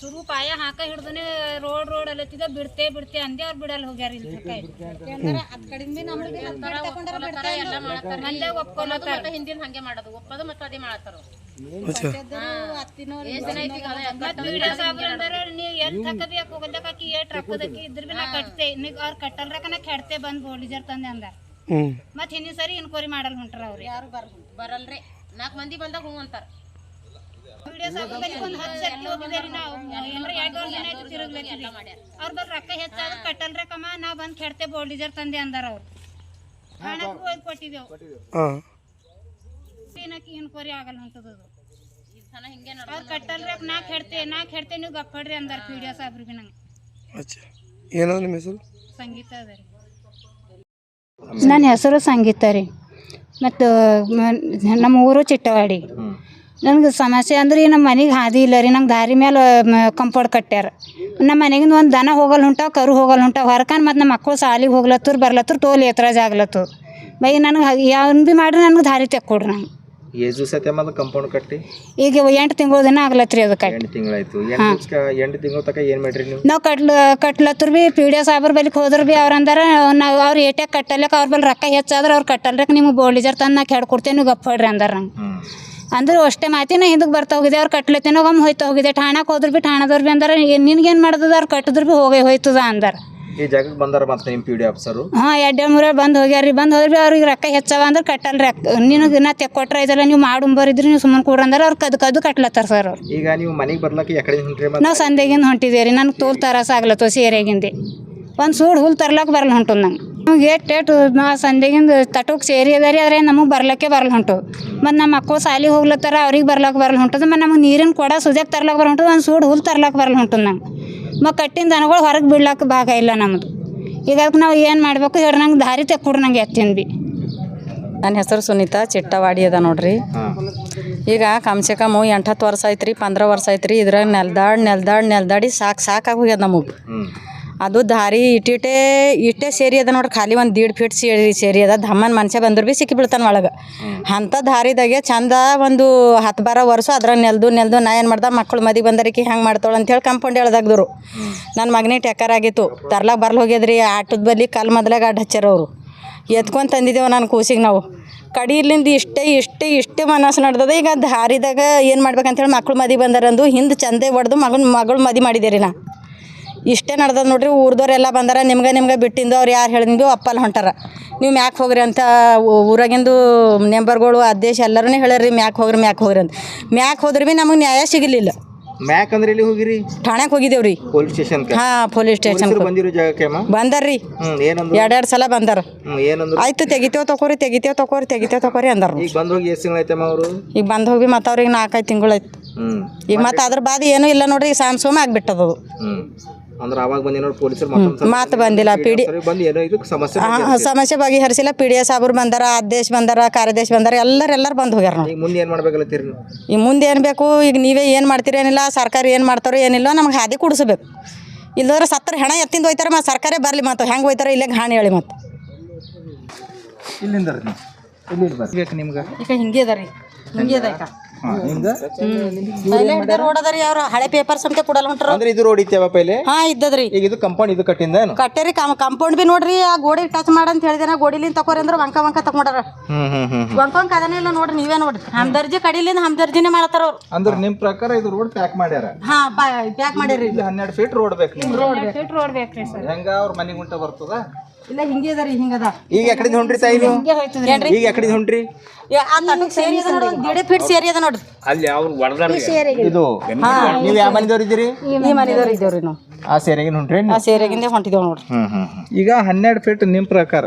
ಶುರು ಪಾಯ ಹಾಕ ಹಿಡ್ದನೆ ರೋಡ್ ರೋಡ್ ಅಲ್ಲತ್ತಿದ ಬಿಡ್ತೆ ಬಿಡ್ತೆ ಅಂದೆ ಅವ್ರು ಬಿಡಲ್ಲ ಹೋಗ್ಯಾರ ಇಲ್ಲಿ ಮಂದ್ಯಾಗ ಒಪ್ಕೊಲತ್ತಾರ ಹಿಂದಿನ ಹಂಗೆ ಮಾಡೋದು. ಒಪ್ಪದು ಮತ್ತೆ ಅದೇ ಅಂದಾರ ನೀ ಎಲ್ ತಕಬೇಕು ಹೋಗದಕ್ಕಾಕಿ ಏಟ್ ರೊಕ್ಕದಕ್ಕಿ ಇದ್ರ ಬಿ ನಾ ಕಟ್ತೆ. ನೀಗ್ ಅವ್ರ ಕಟ್ಟಲ್ರಕ ನಾ ಕೆಡ್ತೆ ಬಂದ್ ಬೋಲಿಜರ್ ತಂದೆ ಅಂದಾರ ಮತ್ ಹಿಂದಿನ ಸರಿ ಇನ್ಕ್ವರಿ ಮಾಡಲ್ ಹೊಂಟ್ರ ಅವ್ರು. ಯಾರು ಬರ ಬರಲ್ರಿ. ನಾಲ್ಕು ಮಂದಿ ಬಂದಾಗ ಹ್ಞೂ ಅಂತಾರ. ವಿಡಿಯೋ ಸಾಕು ಒಂದ್ ಹತ್ತು ಸರಿ ಹೋಗಿದೇರಿ ನಾವು. ಏನ್ರ ಎರಡು ವರ್ಷ ಅವ್ರ ರೊಕ್ಕ ಹೆಚ್ಚಾದ್ರ ಕಟ್ಟಲ್ರಕಮ್ಮ ನಾ ಬಂದ್ ಕೆಡ್ತೆ ಬೋಲ್ಡಿಜರ್ ತಂದೆ ಅಂದಾರ ಅವ್ರು. ಹಣಕ್ಕೂ ಹೋಗಿ ಕೊಟ್ಟಿದ್ದೇವು ಹಾಂ. ಏನಕ್ಕೆ ಇನ್ಕ್ವೈರಿ ಆಗಲ್ಲ ಅಂತದ್ದು ಈ ಸಲ ಹಿಂಗೆ ಅವ್ರು ಕಟ್ಟಲ್ರಕ್ ನಾ ಕೆಡ್ತೆ ನಾ ಕೆಡ್ತೆ ನೀವು ಗಪ್ಪಡ್ರಿ ಅಂದಾರ ಸಾಬ್ರಿಗೆ ನಂಗೆ. ಅಚ್ಚಾ. ಏನದ ನಿಮ್ಮ ಹೆಸರು? ಸಂಗೀತ ಅದ ರೀ. ನನ್ನ ಹೆಸರು ಸಂಗೀತ ರೀ. ಮತ್ತು ನಮ್ಮ ಊರು ಚಿಟ್ಟವಾಡಿ. ನನಗೆ ಸಮಸ್ಯೆ ಅಂದ್ರೆ ನಮ್ಮ ಮನೆಗೆ ಹಾದಿ ಇಲ್ಲ ರೀ ನಂಗೆ ದಾರಿ ಮೇಲೆ ಕಂಪೌಂಡ್ ಕಟ್ಟ್ಯಾರ ನಮ್ಮ ಮನೆಗಿಂದ ಒಂದು ದನ ಹೋಗಲ್ಲ ಹೊಂಟಾವ ಕರು ಹೋಗಲ್ಲ ಹೊಂಟಾವ ಹೊರಕನ್ ಮತ್ತು ನಮ್ಮ ಮಕ್ಕಳು ಸಾಲಿಗೆ ಹೋಗ್ಲತ್ತರು ಬರ್ಲತ್ತರು ತೋಲ್ ಎತ್ತರಾಜ್ ಆಗ್ಲತ್ತು ಬೈ ನನಗೆ ಯಾವ ಭೀ ಮಾಡ್ರಿ ನನಗೆ ದಾರಿ ತೆಕ್ಕೊಡ್ರಿ ನಂಗೆ. ಏಜು ಸತ್ಯ ಮತ್ತೆ ಕಂಪೌಂಡ್ ಕಟ್ಟಿ? ಈಗ ಎಂಟು ತಿಂಗಳ ದಿನ ಆಗ್ಲತ್ರಿ ಅದು ಕಟ್ಟಿ. ಎಂಟು ತಿಂಗಳಾಯ್ತು ಎಂಟು ತಿಂಗಳ ತನಕ ಏನು ಮಾಡ್ರಿ ನೀವು? ನಾವು ಕಟ್ಲ ಕಟ್ಲತ್ತರ ಭೀ ಪಿ ಡಿ ಎಸ್ ಸಾಬ್ರ ಬಲಿಕ್ ಹೋದ್ರೆ ಭೀ ಅವ್ರು ಅಂದ್ರೆ ನಾವು ಅವ್ರು ಏಟ್ಯಾಗ ಕಟ್ಟಲಕ್ಕೆ ಅವ್ರ ಬಲ್ಲಿ ರೊಕ್ಕ ಹೆಚ್ಚಾದ್ರೆ ಅವ್ರು ಕಟ್ಟಲ್ರಕ್ಕೆ ನಿಮ್ಗೆ ಬೋಲ್ಡಿಜರ್ ತಂದು ನಾ ಕೆಡ್ಕೊಡ್ತೇನೆ ನೀವು ಗಪ್ಪಡ್ರಿ ಅಂದಾರ ನಂಗೆ. ಅಂದ್ರೆ ಅಷ್ಟೇ ಮಾತಿನ ಹಿಂದಕ್ಕೆ ಬರ್ತಾ ಹೋಗಿದೆ ಅವ್ರು ಕಟ್ಲತ್ತಿನ ಒಮ್ಮೆ ಹೋಯ್ತಾ ಹೋಗಿದೆ. ಠಾಣಕ್ಕೆ ಹೋದ್ರು ಭೀ ಠಾಣದವ್ರು ಭೀ ಅಂದ್ರೆ ನಿನ್ಗೇನು ಮಾಡ್ದದ ಅವ್ರು ಕಟ್ಟಿದ್ರು ಭೀ ಹೋಗಿ ಹೋಯ್ತದ ಅಂದಾರ. ಈ ಜಾಗಕ್ಕೆ ಬಂದಾರ ಮತ್ತೆ ನಿಮ್ಮ ಪಿ ಡಿ ಆಫೀಸರು ಹಾಂ ಎರಡು ಮೂರ ಬಂದು ಹೋಗ್ಯಾರಿ ಬಂದು ಹೋದ್ರೆ ಭೀ ಅವ್ರಿಗೆ ರೊಕ್ಕ ಹೆಚ್ಚವ ಅಂದ್ರೆ ಕಟ್ಟಲ್ರಿ ನಿನಗೆ ನಾ ತೆಕ್ಕೊಟ್ರ ಇದೆಲ್ಲ ನೀವು ಮಾಡುಂಬರಿದ್ರಿ ನೀವು ಸುಮ್ಮನೆ ಕೊಡ್ರಿ ಅಂದ್ರೆ ಅವ್ರು ಕದ್ದು ಕದ್ದು ಕಟ್ಲತ್ತಾರ ಸರ್ ಅವ್ರು. ಈಗ ನೀವು ಮನೆಗೆ ಬರ್ಲಕ್ಕೆ ಎಕಡೆ ಹೊಂಟ್ರಿ ಮತ್ತೆ ನಾವು ಸಂದೆಗಿಂದ ಹೊಂಟಿದ್ದೀವಿ ರೀ ನನಗೆ ತೋಲ್ ತರಸ ಆಗ್ಲತ್ತೋ ಸೇರೆಗಿಂದೆ. ಒಂದು ಸೂಡು ಹುಲ್ ತರ್ಲಕ್ಕೆ ಬರಲ್ಲ ಹೊಂಟು ನಂಗೆ. ನಮ್ಗೆ ಏಟ್ ಏಟು ನಾ ಸಂದೆಗಿಂದ ತಟೋಕ್ ಸೇರಿ ಅದ ರೀ ಆದರೆ ನಮಗೆ ಬರ್ಲಕ್ಕೆ ಬರಲ್ಲ ಹೊಂಟು. ಮತ್ತು ನಮ್ಮ ಮಕ್ಕಳು ಸಾಲಿಗೆ ಹೋಗ್ಲತ್ತಾರ ಅವ್ರಿಗೆ ಬರ್ಲಕ್ಕೆ ಬರಲ್ಲ ಹೊಂಟದ ಮತ್ತು ನಮಗೆ ನೀರಿನ ಕೊಡ ಸುದ್ಯಕ್ಕೆ ತರ್ಲಕ್ಕೆ ಬರಲ್ಲ ಹೊಂಟದ ಒಂದು ಸೂಡು ಹುಲ್ ತರ್ಲಕ್ಕೆ ಬರಲ್ಲ ಹೊಂಟದ ನಂಗೆ ಮತ್ತು ಕಟ್ಟಿನ ದನಗಳು ಹೊರಗೆ ಬಿಡ್ಲಕ್ಕೆ ಭಾಗ ಇಲ್ಲ ನಮ್ಮದು ಈಗ ಅದಕ್ಕೆ ನಾವು ಏನು ಮಾಡಬೇಕು ಹೇಳಿ ನಂಗೆ ದಾರಿ ತೆಕ್ಕೊಡ್ರಿ ನಂಗೆ ಎತ್ತಿನ ಭೀ ನನ್ನ ಹೆಸರು ಸುನೀತಾ ಚಿಟ್ಟವಾಡಿ ಅದ ನೋಡ್ರಿ. ಈಗ ಕಮ್ಸೆ ಕಮ್ ಎಂಟು ಹತ್ತು ವರ್ಷ ಐತ್ರಿ ಪಂದ್ರ ವರ್ಷ ಐತ್ರಿ ಇದ್ರಾಗ ನೆಲ್ದಾಡ್ ನೆಲ್ದಾಡ್ ನೆಲ್ದಾಡಿ ಸಾಕು ಸಾಕಾಗಿ ಹೋಗ್ಯದ ನಮಗೆ. ಅದು ದಾರಿ ಇಟ್ಟಿಟ್ಟೆ, ಇಟ್ಟೆ ಸೇರಿ ಅದ ನೋಡ್ರಿ, ಖಾಲಿ ಒಂದು ದೀಡ್ ಫೀಟ್ ಸೇರಿ ಸೇರಿ ಅದ. ಧಮ್ಮನ್ ಮನುಷ್ಯ ಬಂದರು ಭೀ ಸಿಕ್ಕಿ ಬೀಳ್ತಾನೆ ಒಳಗೆ. ಅಂಥ ದಾರಿದಾಗೆ ಚಂದ ಒಂದು ಹತ್ತು ಬಾರ ವರ್ಷ ಅದ್ರಾಗ ನೆಲ್ದು ನೆಲ್ದು ನಾ ಏನು ಮಾಡ್ದೆ ಮಕ್ಕಳು ಮದಿ ಬಂದರಿಕಿ ಹೆಂಗೆ ಮಾಡ್ತಾಳೆ ಅಂತೇಳಿ ಕಂಪೌಂಡ್ ಹೇಳ್ದಾಗ್ದರು ನನ್ನ ಮಗನೇ ಟೆಕ್ಕರ್ ಆಗಿತ್ತು. ತರ್ಲಾಕ್ ಬರ್ಲ ಹೋಗ್ಯದ್ರಿ ಆಟದ ಬಲ್ಲಿ ಕಾಲು ಮೊದ್ಲಾಗ ಅಡ್ಡ ಹಚ್ಚಾರ ಎತ್ಕೊಂಡು ತಂದಿದ್ದೇವೆ ನಾನು ಕೂಸಿಗೆ ನಾವು. ಕಡೀಲಿಂದ ಇಷ್ಟೇ ಇಷ್ಟೇ ಇಷ್ಟೇ ಮನಸ್ಸು ನಡ್ದದ. ಈಗ ದಾರಿದಾಗ ಏನು ಮಾಡ್ಬೇಕಂತೇಳಿ ಮಕ್ಕಳು ಮದಿ ಬಂದಾರಂದು, ಹಿಂದೆ ಚಂದೆ ಹೊಡೆದು ಮಗನ, ಮಗಳು ಮದಿ ಮಾಡಿದೆ ರೀ ನಾ. ಇಷ್ಟೇ ನಡ್ದದ ನೋಡ್ರಿ ಊರ್ದವ್ರೆಲ್ಲ ಬಂದಾರ ನಿಮ್ಗೆ ನಿಮ್ಗೆ ಬಿಟ್ಟಿಂದು ಅವ್ರು ಯಾರು ಹೇಳಿದ್ವಿ ಅಪ್ಪಲ್ಲಿ ಹೊಂಟಾರ. ನೀವು ಮ್ಯಾಕ್ ಹೋಗ್ರಿ ಅಂತ ಊರಾಗಿಂದು ಮೆಂಬರ್ಗಳು ಅಧ್ಯಕ್ಷ ಎಲ್ಲರೂ ಹೇಳ್ಯಾರ್ರಿ ಮ್ಯಾಕ್ ಹೋಗ್ರಿ ಮ್ಯಾಕ್ ಹೋಗ್ರಿ ಅಂತ. ಮ್ಯಾಕ್ ಹೋದ್ರೆ ಭೀ ನಮಗೆ ನ್ಯಾಯ ಸಿಗಲಿಲ್ಲ. ಮ್ಯಾಕ್ ಅಂದ್ರೆ ಎಲ್ಲಿ ಹೋಗಿರಿ? ಠಾಣೆಗೆ ಹೋಗಿದ್ದೇವ್ರಿ. ಪೊಲೀಸ್ ಸ್ಟೇಷನ್ ಹಾಂ ಪೊಲೀಸ್ ಸ್ಟೇಷನ್ ಬಂದಿರೋ ಜಾಗಕ್ಕೆ ಬಂದಾರ್ರಿ. ಎರಡೆರಡು ಸಲ ಬಂದಾರ. ಆಯ್ತು ತೆಗಿತೇವ್ ತಗೋರಿ ತೆಗಿತೇವ್ ತಗೋರಿ ತೆಗಿತೇವ್ ತಗೋರಿ ಅಂದರು ಈಗ ಬಂದು ಹೋಗಿ ಎಷ್ಟು ತಿಂಗಳೈತೆ ಅವರು? ಈಗ ಬಂದು ಹೋಗಿ ಮತ್ತೆ ಅವ್ರಿಗೆ ನಾಲ್ಕೈದು ತಿಂಗಳಾಯ್ತು ಈಗ ಮತ್ತೆ ಅದ್ರ ಬಾದ ಏನೂ ಇಲ್ಲ ನೋಡ್ರಿ ಈಗ ಸಾಮ್ ಸೋಮ ಅಂದ್ರೆ ಅವಾಗ ಪೊಲೀಸರು ಮಾತು ಬಂದಿಲ್ಲ ಪಿ ಡಿ ಏನೋ ಇದು ಸಮಸ್ಯೆ ಸಮಸ್ಯೆ ಬಗೆಹರಿಸಿಲ್ಲ ಪಿ ಡಿ ಎಸ್ ಅವರು ಬಂದಾರ ಆದೇಶ ಬಂದಾರ ಕಾರ್ಯದರ್ಶಿ ಬಂದಾರ ಎಲ್ಲರೂ ಎಲ್ಲರೂ ಬಂದು ಹೋಗ್ಯಾರ ನೋಡಿ ಈಗ ಮುಂದೆ ಏನು ಮಾಡ್ಬೇಕಲ್ಲತ್ತೀರಿ ನೀವು? ಈಗ ಮುಂದೆ ಏನು ಬೇಕು ಈಗ ನೀವೇ ಏನು ಮಾಡ್ತೀರ ಏನಿಲ್ಲ ಸರ್ಕಾರ ಏನು ಮಾಡ್ತಾರೋ ಏನಿಲ್ಲ ನಮ್ಗೆ ಹಾದಿ ಕುಡಿಸ್ಬೇಕು. ಇಲ್ಲದ್ರೆ ಸತ್ತರ ಹೆಣ ಎತ್ತಿಂದ ಹೋಯ್ತಾರೆ ಮತ್ತು ಸರ್ಕಾರೇ ಬರಲಿ ಮತ್ತು ಹೆಂಗೆ ಹೋಯ್ತಾರೆ ಇಲ್ಲೇ ಹಾನಿ ಹೇಳಿ ಮತ್ತು. ಇಲ್ಲಿಂದ ನಿಮ್ಗೆ? ಈಗ ಹಿಂಗೆ ಅದ ರೀ ಹಿಂಗೆ ಅದ ರೋಡ್ ಅದ ರೀ ಅವ್ರು ಹಳೆ ಪೇಪರ್ ಅಂತ ಕೊಡಲ್ಲ ಹೊಂಟ್ರ ಅಂದ್ರೆ ಇದು ರೋಡ್ ಇತ್ತೇವ ಪೈಲೆ? ಹಾ ಇದ್ದದ್ರಿ. ಈಗ ಇದು ಕಂಪೌಂಡ್ ಇದು ಕಟ್ಟಿಂದ ಏನು? ಕಟ್ಟೇರಿ ಕಮ್ ಕಂಪೌಂಡ್ ಬಿ ನೋಡ್ರಿ ಆ ಗೋಡಿ ಟಚ್ ಮಾಡಂತ ಅಂತ ನಾ ಗೋಡಿಲಿಂದ ತಕೋರಿ ಅಂದ್ರೆ ವಂಕ ವಂಕ ತಕೊಂಡಾರ. ಹ್ಮ್ ಹ್ಮ್ ಹ್ಮ್ ವಂಕ ವಂಕ ಅದನ್ನೇ ಇಲ್ಲ ನೋಡ್ರಿ ನೀವೇ ನೋಡ್ರಿ. ಹಮ್ದರ್ಜಿ ಕಡಿಲಿಂದ ಹಮ್ದರ್ಜಿನೇ ಮಾಡ್ತಾರ ಅವ್ರು. ಅಂದ್ರೆ ನಿಮ್ ಪ್ರಕಾರ ಇದು ರೋಡ್ ಪ್ಯಾಕ್ ಮಾಡ್ಯಾರ? ಹಾ ಪ್ಯಾಕ್ ಮಾಡ್ಯಾರಿ ಇಲ್ಲಿ ಹನ್ನೆರಡು ಫೀಟ್ ರೋಡ್ ಬೇಕು ನಿಮ್ಗೆ. ಫೀಟ್ ರೋಡ್ ಬೇಕ್ರಿ ಸರ್. ಹೆಂಗ ಅವ್ರ ಮನೆಗೆ ಉಂಟ ಬರ್ತದ? ಇಲ್ಲ ಹಿಂಗೆ ಅದ ರೀ ಹಿಂಗದ ಈಗ ಎಕಡೆ ಹೊಂಟ್ರಿ ತಾಯಿ ನೀವು? ಏನ್ರಿ? ಈಗ ಎಕಡೆ ಹೊಂಟ್ರಿ? ಆ ತಟಕ್ ಸೇರಿ ಅದ ನೋಡ್ರಿ ಒಂದು ಫೀಟ್ ಸೇರಿ ಅದ ನೋಡ್ರಿ ಅಲ್ಲಿ ಅವ್ರು ಇದು ನೀವು ಯಾವ ಮನೆದವ್ರು ಇದ್ದೀರಿ? ಈ ಮನೆದವ್ರು ಇದ್ದೇವ್ರಿ ನಾವು. ಆ ಸೇರೆಗಿನ ಹೊಂಟ್ರಿ ಆ ಸೇರಿಯಾಗಿಂದೇ ಹೊಂಟಿದ್ದೇವ್ ನೋಡ್ರಿ. ಹ್ಮ್ ಹ್ಮ್ ಈಗ ಹನ್ನೆರಡು ಫೀಟ್ ನಿಮ್ ಪ್ರಕಾರ.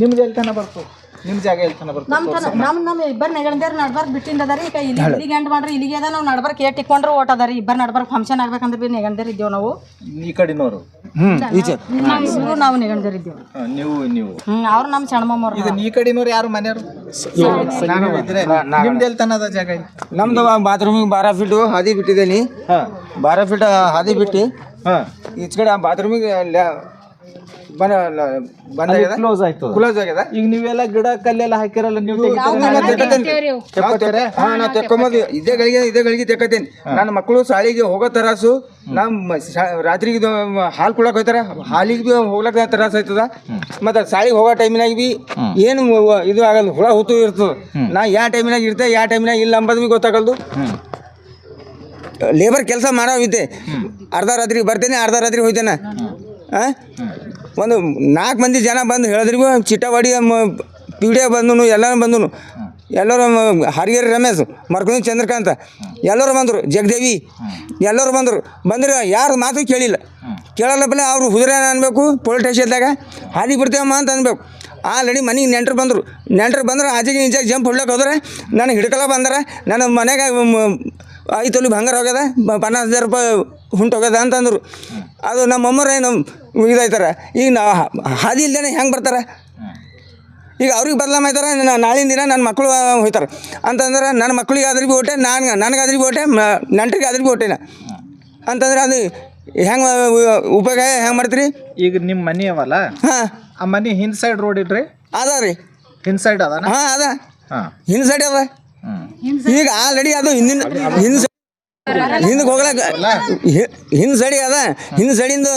ನಿಮ್ದು ಎಲ್ಲಿ ತನ ಬರ್ತದೆ ನಿಮ್ ಜಾಗ ಎಲ್ಲಿ ತನ ಬರ್ತದೆ ನಮ್ ತನ ನಮ್ ನಮ್ ಇಬ್ಬರು ನೆಗಳ್ದೇವ್ರು ನಡ್ಬಾರ್ಕ್ ಬಿಟ್ಟಿಂದ ಅದ ರೀ ಈಗ ಇಲ್ಲಿ ಇಲ್ಲಿಗೆ ಎಂಡ್ ಮಾಡ್ರಿ ಇಲ್ಲಿಗೆ ಅದ ನಾವು ನಡ್ಬಾರ್ಕ್ ಕೇಟ್ ಇಕ್ಕೊಂಡ್ರೆ ಓಟ್ ಅದ ಇಬ್ಬರ್ ಇಬ್ಬರು ಫಂಕ್ಷನ್ ಆಗ್ಬೇಕಂದ್ರೆ ಬಿ ನೆಗಳ್ದೇರ್ ಇದ್ದೇವ್ ನಾವು. ಈ ಕಡೆನವರು ಹ್ಮ್ ಈಚೆ ಇಬ್ರು ನಾವು ನೆಗಳ್ದೇರ್ ಇದ್ದೇವೆ. ನೀವು ನೀವು. ಹ್ಮ್ ಅವ್ರು ನಮ್ಮ ಸಣ್ಣಮ್ಮವ್ರು ಈಗ ಈ ಕಡೆನವ್ರು ಯಾರು ಮನೆಯವರು? ನಿಮ್ದು ಎಲ್ಲಿ ತನ ಅದ ಜಾಗ? ನಮ್ದು ಬಾತ್ರೂಮ್ ಬಾರ ಫೀಟು ಹಾದಿ ಬಿಟ್ಟಿದ್ದೀನಿ ಹಾ. ಬಾರ ಫೀಟ್ ಹಾದಿ ಬಿಟ್ಟು. ಹಾ. ಈಚ ಕಡೆ ಬಾತ್ರೂಮಿಗೆ ಬಂದ ಬಂದಾಗ್ಯದ ಕ್ಲೋಸ್ ಆಯ್ತು ಕ್ಲೋಸ್ ಆಗ್ಯದ? ಈಗ ನೀವೆಲ್ಲ ಗಿಡ ಕಲ್ಲೆಲ್ಲ ಹಾಕಿರಲ್ಲ ನೀವು ಹಾ ನಾ ತೆಕ್ಕೊಂಬದು. ಇದೇ ಗಳಿಗೆ ಇದೇ ಗಳಿಗೆ ತೆಕ್ಕತೇನೆ. ನನ್ನ ಮಕ್ಕಳು ಶಾಲೆಗೆ ಹೋಗೋ ತರಾಸು ನಮ್ಮ ರಾತ್ರಿಗೆ ಇದು ಹಾಲು ಕುಡಕ್ ಹೋಯ್ತಾರ ಹಾಲಿಗೆ ಬಿ ಹೋಗ್ಲಕ್ಕ ತರಾಸ ಆಯ್ತದ. ಮತ್ತೆ ಶಾಲೆಗೆ ಹೋಗೋ ಟೈಮಿನಾಗ ಬಿ ಏನು ಇದು ಆಗಲ್ಲ ಹುಳ ಹುತ್ತು ಇರ್ತದ. ನಾ ಯಾವ ಟೈಮಿನಾಗ ಇರ್ತೆ ಯಾವ ಟೈಮಿನಾಗ ಇಲ್ಲ ಅಂಬದು ಬಿ ಗೊತ್ತಾಗಲ್ದು. ಲೇಬರ್ ಕೆಲಸ ಮಾಡವಿದ್ದೆ ಅರ್ಧ ರಾತ್ರಿ ಬರ್ತೇನೆ ಅರ್ಧ ರಾತ್ರಿ ಹೋಯ್ತೇನೆ. ಆ? ಒಂದು ನಾಲ್ಕು ಮಂದಿ ಜನ ಬಂದು ಹೇಳಿದ್ರಿಗೂ ಚಿಟ್ಟವಾಡಿ ಪಿ ಡಿ ಬಂದನು ಎಲ್ಲರೂ ಬಂದನು. ಎಲ್ಲರೂ ಹರಿಹರ ರಮೇಶ್ ಮರ್ಕೊಂಡು ಚಂದ್ರಕಾಂತ. ಎಲ್ಲರೂ ಬಂದರು, ಜಗದೇವಿ. ಎಲ್ಲರೂ ಬಂದರು. ಬಂದ್ರೆ ಯಾರು ಮಾತು ಕೇಳಿಲ್ಲ. ಕೇಳಲ್ಲ ಬಲೆ ಅವರು ಹುದುರ ಅನ್ಬೇಕು, ಪೊಲೀಸ್ ಸ್ಟೇಷನ್ದಾಗ ಹಾದಿ ಬಿಡ್ತೇವಮ್ಮ ಅಂತ ಅನ್ಬೇಕು. ಆ ಲಡಿ ಮನೆಗೆ ನೆಂಟರು ಬಂದರು. ನೆಂಟರು ಬಂದ್ರೆ ಆಚೆಗೆ ಇಂಚಾಗಿ ಜಂಪ್ ಹೊಡ್ಲಕ್ಕೆ ಹೋದ್ರೆ ನನಗೆ ಹಿಡ್ಕೊಳ ಬಂದಾರ. ನನ್ನ ಮನೆಗೆ ಐದು ತೊಲಿ ಬಂಗಾರ ಹೋಗ್ಯದ. ಪನ್ನಾಸ್ ಹಜಾರ್ ರೂಪಾಯಿ ಹುಂಟು ಅಂತಂದರು. ಅಂತಂದ್ರು ಅದು ನಮ್ಮ ಅಮ್ಮರು ಏನು ಇದಾಯ್ತಾರೆ ಈಗ ನಾ ಹಾದಿ ಇಲ್ದೇನೆ ಹೆಂಗೆ ಬರ್ತಾರೆ? ಈಗ ಅವ್ರಿಗೆ ಬದಲಾಮ್ ಆಯ್ತಾರ ನಾ- ನಾಳಿನ ದಿನ ನನ್ನ ಮಕ್ಕಳು ಹೋಯ್ತಾರೆ. ಅಂತಂದ್ರೆ ನನ್ನ ಮಕ್ಳಿಗೆ ಆದ್ರೆ ಭೀ ಓಟೆ ನಾನು ನನಗಾದ್ರಿ ಭೀ ಓಟೆ ನೆಂಟ್ರಿಗೆ ಆದ್ರೆ ಭೀ ಓಟೆನ ಅಂತಂದ್ರೆ ಅದು ಹೆಂಗೆ ಉಪಯೋಗ ಹೆಂಗೆ ಮಾಡ್ತೀರಿ? ಈಗ ನಿಮ್ಮ ಮನೆ ಅವಲ್ಲ? ಹಾಂ. ಆ ಮನೆ ಹಿಂದ್ ಸೈಡ್ ರೋಡ್ ಇಡ್ರಿ ಅದ ರೀ. ಹಿಂದ್ ಸೈಡ್ ಅದ ಹಾಂ ಅದ. ಹಾ. ಹಿಂದೆ ಸೈಡ್ ಅದ. ಈಗ ಆಲ್ರೆಡಿ ಅದು ಹಿಂದಿನ ಹಿಂದ್ ಹಿಂದಕ್ಕೆ ಹೋಗ್ಲಕ್ಕ ಹಿಂದ್ ಸಡಿ ಅದ. ಹಿಂದ್ ಸಡಿಂದ